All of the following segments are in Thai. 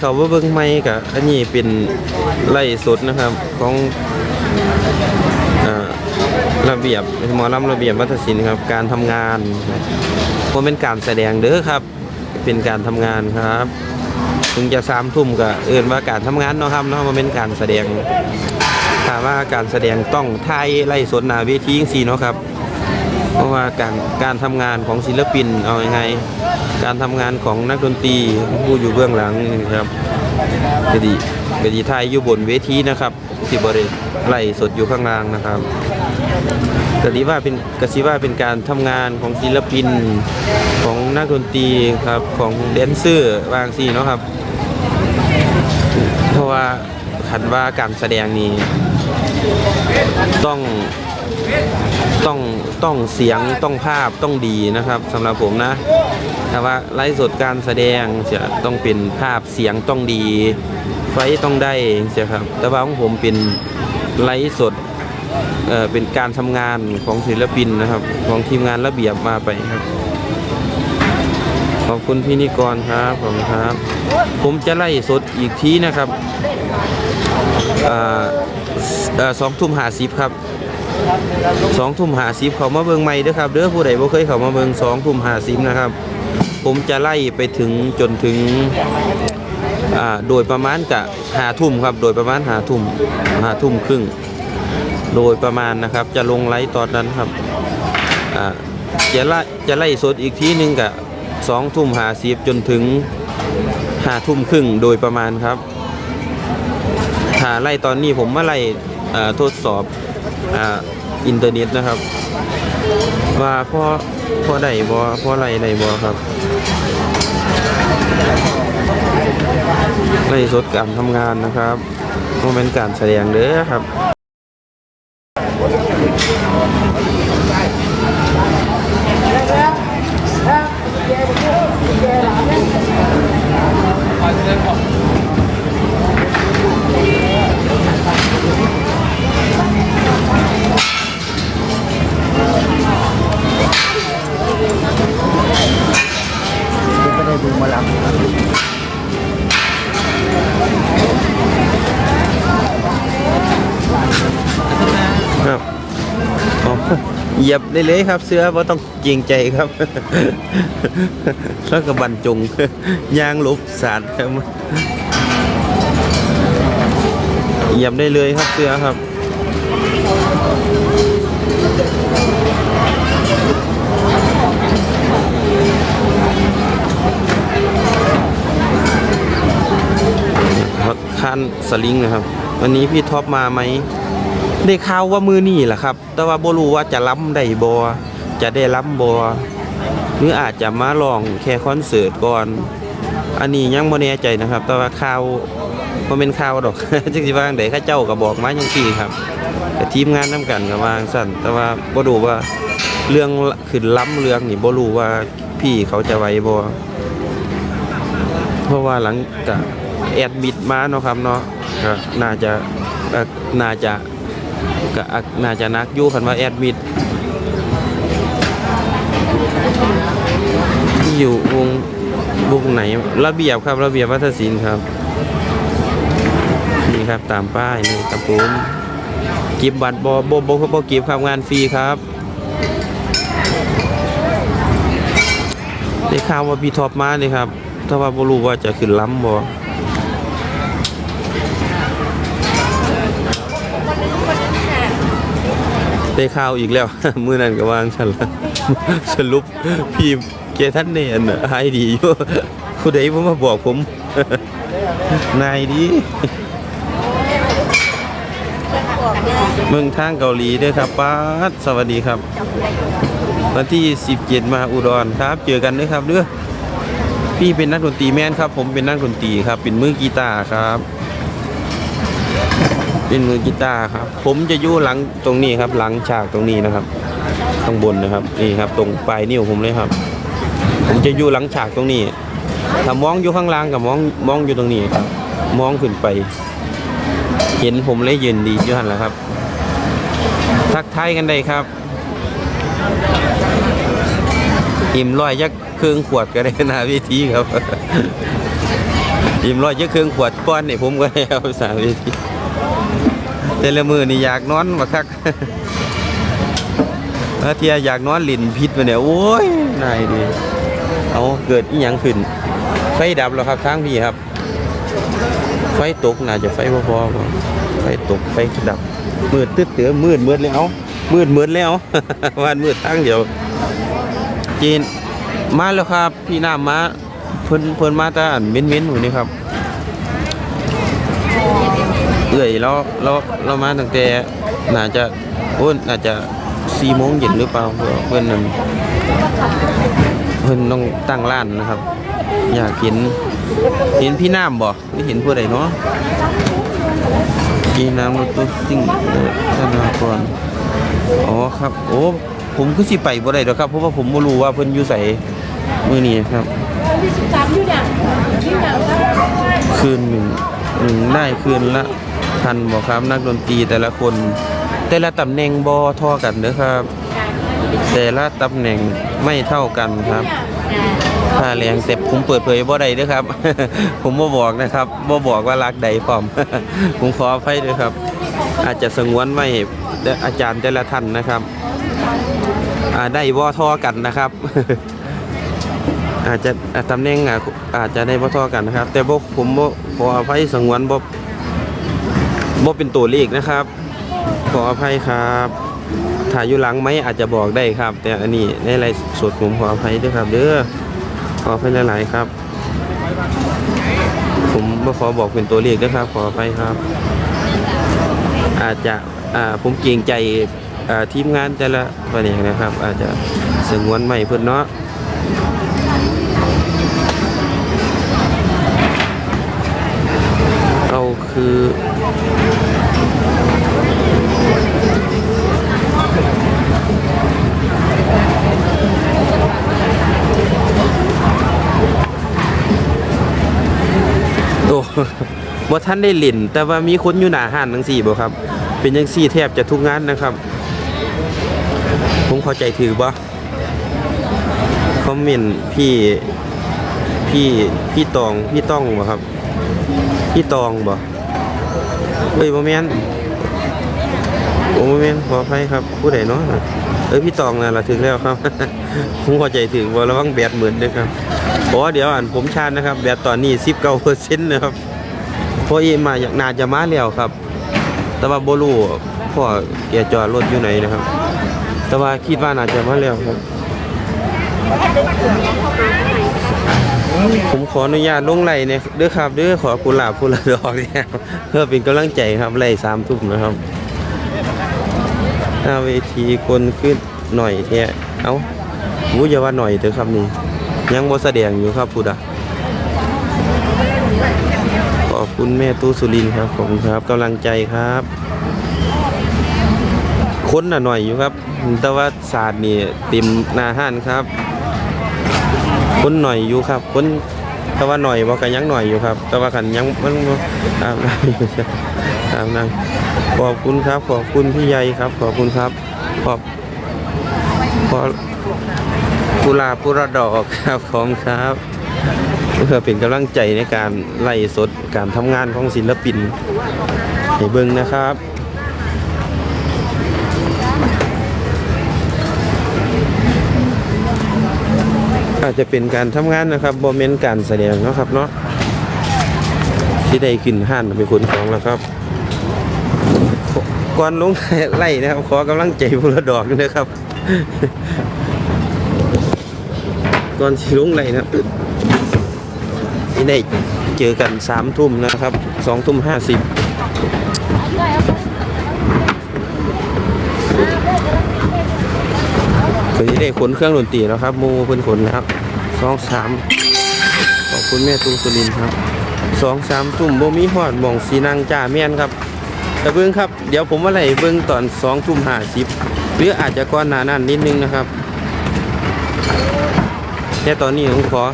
เขาว่าเบิ่งไม่กับอันนี้เป็นไล่สดนะครับ ของอระเบียบหมอลำระเบียบวัฒนศิลป์ครับ การทำงานว่าเป็นการแสดงเด้อครับ เป็นการทำงานครับถึงจะสามทุ่มก็เอื่นว่าการทำงานเนาะครับเนาะมันเป็นการแสดงถามว่าการแสดงต้องไทยไล่สดหนาเวทีจังซีเนาะครับ เพราะว่าการการทำงานของศิลปินเอายังไง การทำงานของนักดนตรีผู้อยู่เบื้องหลังนี่ครับกดีกดีไทยอยู่บนเวทีนะครับที่บริไล่สดอยู่ข้างล่างนะครับกดีว่าเป็นกสิว่าเป็นการทำงานของศิลปินของนักดนตรีครับของแดนเซอร์บางสีเนาะครับ เพราะว่าขันว่าการแสดงนี้ต้อง ต้องต้องเสียงต้องภาพต้องดีนะครับสำหรับผมนะแต่ว่าไลฟ์สดการแสดงจะต้องเป็นภาพเสียงต้องดี ไฟต้องได้เสียครับ แต่ว่าของผมเป็นไลฟ์สดเอ่อเป็นการทำงานของศิลปินนะครับ ของทีมงานระเบียบมาไปครับขอบคุณพี่นิกรครับขอบคุณครับ ผมจะไล่สดอีกทีนะครับอ่าเอ่อสองทุ่มหาสิบครับ สองทุ่มหาสิบเขามาเบิงใหม่เด้อครับเด้อผู้ใดบ่เคยเขามาเบิงสองทุ่มหาสิบนะครับ ผมจะไล่ไปถึงจนถึงอ่าโดยประมาณกะหาทุ่มครับ โดยประมาณหาทุ่มหาทุ่มครึ่ง โดยประมาณนะครับ จะลงไลฟ์ตอนนั้นครับอ่าจะไล่จะไล่สดอีกทีหนึงกะสองทุ่มหาสิบจนถึงหาทุ่มครึ่งโดยประมาณครับถ้าไล่ตอนนี้ผมมาไล่อ่อทดสอบ อ่าอินเทอร์เน็ตนะครับ ว่าพ่อพ่อใดบ่พ่อไรใดบ่ครับไล่สดการทำงานนะครับโมันเป็นการแสดงเด้อครับไเหยียบได้เลยครับ เสื้อว่าต้องเกรงใจครับ แล้วก็บรรจงยางลบสารครับเหยียบได้เลยครับเสื้อครับคันสลิงนะครับ วันนี้พี่ท็อปมาไหม ได้ข่าวว่ามือนี่แหละครับ แต่ว่าบ่รู้ว่าจะล้ำได้บ่จะได้ล้ำบ่หรืออาจจะมาลองแค่คอนเสิร์ตก่อน อันนี้ยังบ่แน่ใจนะครับ แต่ว่าข่าวบ่เป็นข่าวดอกจักสิว่างใดเข้าเจ้าก็บอกมาจังซี่ครับแต่ทีมงานนํกันก็ว่าจั่งซั่นแต่ว่าบ่รู้ว่าเรื่องขึ้นล้ำเรื่องนี่บ่รู้ว่าพี่เขาจะไหวบ่เพราะว่าหลังจากแอดมิดมาเนาะครับเนาะก็น่าจะน่าจะ ก็อักน่าจะนักยู่คันว่าแอดมิดอยู่วงวงไหนระเบียบครับระเบียบวัฒนศิลป์ครับ นี่ครับตามป้ายนี่ครับผมกิบบัตรบอบอบอบกิบครับงานฟรีครับได้ข่าวว่าพี่ท็อปมาเลยครับ ถ้าว่าบรูว่าจะขึ้นล้ำบ่ ได้ข่าวอีกแล้ว มือนั้นก็วางฉันละสรุปพี่เกท่านเนนน่ะหายดีอยู่ผู้ใดผมมาบอกผมนายดีเมืองทางเกาหลีด้วยครับป้าสวัสดีครับ วันที่ 17 มาอุดรครับ เจอกันด้วยครับเด้อพี่เป็นนักดนตรีแมนครับ ผมเป็นนักดนตรีครับ เป็นมือกีตาร์ครับ เป็นมือกีตาร์ครับ ผมจะอยู่หลังตรงนี้ครับ หลังฉากตรงนี้นะครับ ข้างบนนะครับนี่ครับ ตรงปลายนิ้วผมเลยครับ ผมจะอยู่หลังฉากตรงนี้ถ้ามองอยู่ข้างล่างกับมองมองอยู่ตรงนี้ครับ มองขึ้นไป เห็นผมเลยยืนดีอยู่หันแล้วครับ ทักทายกันได้ครับอิ่มร้อยยักเครื่องขวดก็ได้นาวิธีครับยิ้มร้อยยอะเครื่องขวดป้อนนี่ผมก็ให้เอาสามวิธี แต่ละมือนี่อยากนอนมาคักเทียอยากนอนหลินพิษมาเนี่ยโอ้ยนายดีเอาเกิดอีหยังขึ้น ไฟดับแล้วครับทางพี่ครับ ไฟตกน่าจะไฟพอๆไฟตกไฟดับมืดตึ๊ดเตือมืดมืดแล้วมืดมืดแล้ววันมืดทางเดียวจีนมาแล้วครับ พี่น้ำมาเพิ่นเพิ่นมาตาอันเม้นเม้นอยู่นี่ครับ เอื่อยแล้วเราเรามาตั้งแต่น่าจะโอ้น่าจะสี่โมงเย็นหรือเปล่าเพื่อนนั่นเพิ่อนต้องตั้งร้านนะครับ อยากเห็นเห็นพี่น้ำบ่หรือเห็นผู้ใดเนาะพี่น้ำรถตู้ซิ่งเออธนากรอ๋อครับโอ้ผมคือสิไปบ่ได้ดอกครับเพราะว่าผมบ่รู้ว่าเพิ่อนอยู่ไสมื้อนี้ครับคืนหนึ่งหนึ่งได้คืนละ พันบ่ครับนักดนตรีแต่ละคน แต่ละตำแหน่งบ่เท่อกันเด้อครับ แต่ละตำแหน่งไม่เท่ากันครับค่าแรงแต่ผมเปิดเผยบ่ได้เด้อครับ ผมบ่บอกนะครับบ่บอกว่ารักใดพร้อม ผมขออภัยด้วยครับ อาจจะสงวนไว้อาจารย์แต่ละท่านนะครับได้บ่ท่อกันนะครับ อาจจะตำแหน่งอาจจะได้บ่ท่อกันนะครับ แต่บ่ผมบ่ขออภัยสงวนบ่ บ่เป็นตัวเลขนะครับ ขออภัยครับถ่ายอยู่หลังไหมอาจจะบอกได้ครับ แต่อันนี้ในไลฟ์สดผมขออภัยด้วยครับเด้อขออภัยหลายๆครับ ผมบ่ขอบอกเป็นตัวเลขด้วยครับ ขออภัยครับ อาจจะอ่าผมเกรงใจอ่าทีมงานแต่ละแผนกนะครับ อาจจะสงวนไม่เพิ่นเนาะเราคือ ท่านได้เล่น แต่ว่ามีคนอยู่หน้าห้านจังซี่บ่ครับ เป็นจังซี่แทบจะทุกงานนะครับ ผมเข้าใจถือบ่คอมเมนต์พี่พี่พี่ตองพี่ต้องบ่ครับ พี่ตองบ่เอ้ยบ่แม่นโอ้บ่แม่นขออภัยครับผู้ใดเนาะเอ้ยพี่ตองน่ะล่ะถึงแล้วครับผมเข้าใจถึงบ่ระวังแบตหมื่นด้วยครับอ๋อเดี๋ยวอ่านผมชาร์จนะครับ แบตตอนนี้19%นต์นะครับ พราะอีมาอยากนาจะมาแล้วครับ แต่ว่าโบ่รู้พ่อแกจอดรถอยู่ไหนนะครับ แต่ว่าคิดว่าน่าจะมาแล้วครับ ผมขออนุญาตลงไหลเนี่ยเด้อครับเด้อขอกุหลาบกุหลาบดอกเนี่ยเพื่อเป็นกำลังใจครับไหลสามทุ่มนะครับหน้าเวทีคนขึ้นหน่อยแท้เอ้าหูอย่าว่าหน่อยเถอะครับนี่ยังบ่แสดงอยู่ครับพุดะ คุณแม่ตู้สุรินครับ ขอบคุณครับกำลังใจครับคนน่ะหน่อยอยู่ครับ แต่ว่าศาสตร์นี่เต็มหน้าห้านครับ ค้นหน่อยอยู่ครับ ค้นแต่ว่าหน่อยบ่กันยังหน่อยอยู่ครับ แต่ว่าขันยังมันบ่ตามนั้นอยู่ตามนั้นขอบคุณครับ ขอบคุณพี่ใหญ่ครับ ขอบคุณครับ ขอบขอกุลาบกุระดอกครับของครับ เพื่อเป็นกำลังใจในการไล่สดการทำงานของศิลปินให้เบิ่งนะครับอาจจะเป็นการทำงานนะครับโมเมนการแสดงนะครับเนาะที่ได้ขึ้นห้านเป็นคนของแล้วครับก่อนลงไล่นะครับ ขอกำลังใจพลดอกด้วยนะครับก่อนที่ลงไล่นะ ที่ได้เจอกันสามทุ่มนะครับสองทุ่มห้าสิบคือที่ได้ขนเครื่องดนตรีแล้วครับมูเพิ่นขนแล้วสองสามขอบคุณแม่ตูสุรินทร์ครับสองสามทุ่มโบมีหอดมองสีนางจ่าแม่นครับแต่เบิ้งครับเดี๋ยวผมว่าไหลเบิ้งตอนสองทุ่มห้าสิบหรืออาจจะก่อนหนานั้นนิดนึงนะครับแต่ตอนนี้ผมขอ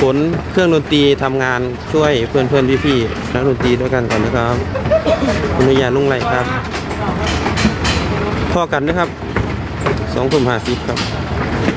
ขนเครื่องดนตรีทำงานช่วยเพื่อนเพื่อนพี่พี่ๆนักดนตรีด้วยกันก่อนนะครับอนุญาตลุงไรครับพอกันนะครับสองทุ่มห้าสิบครับ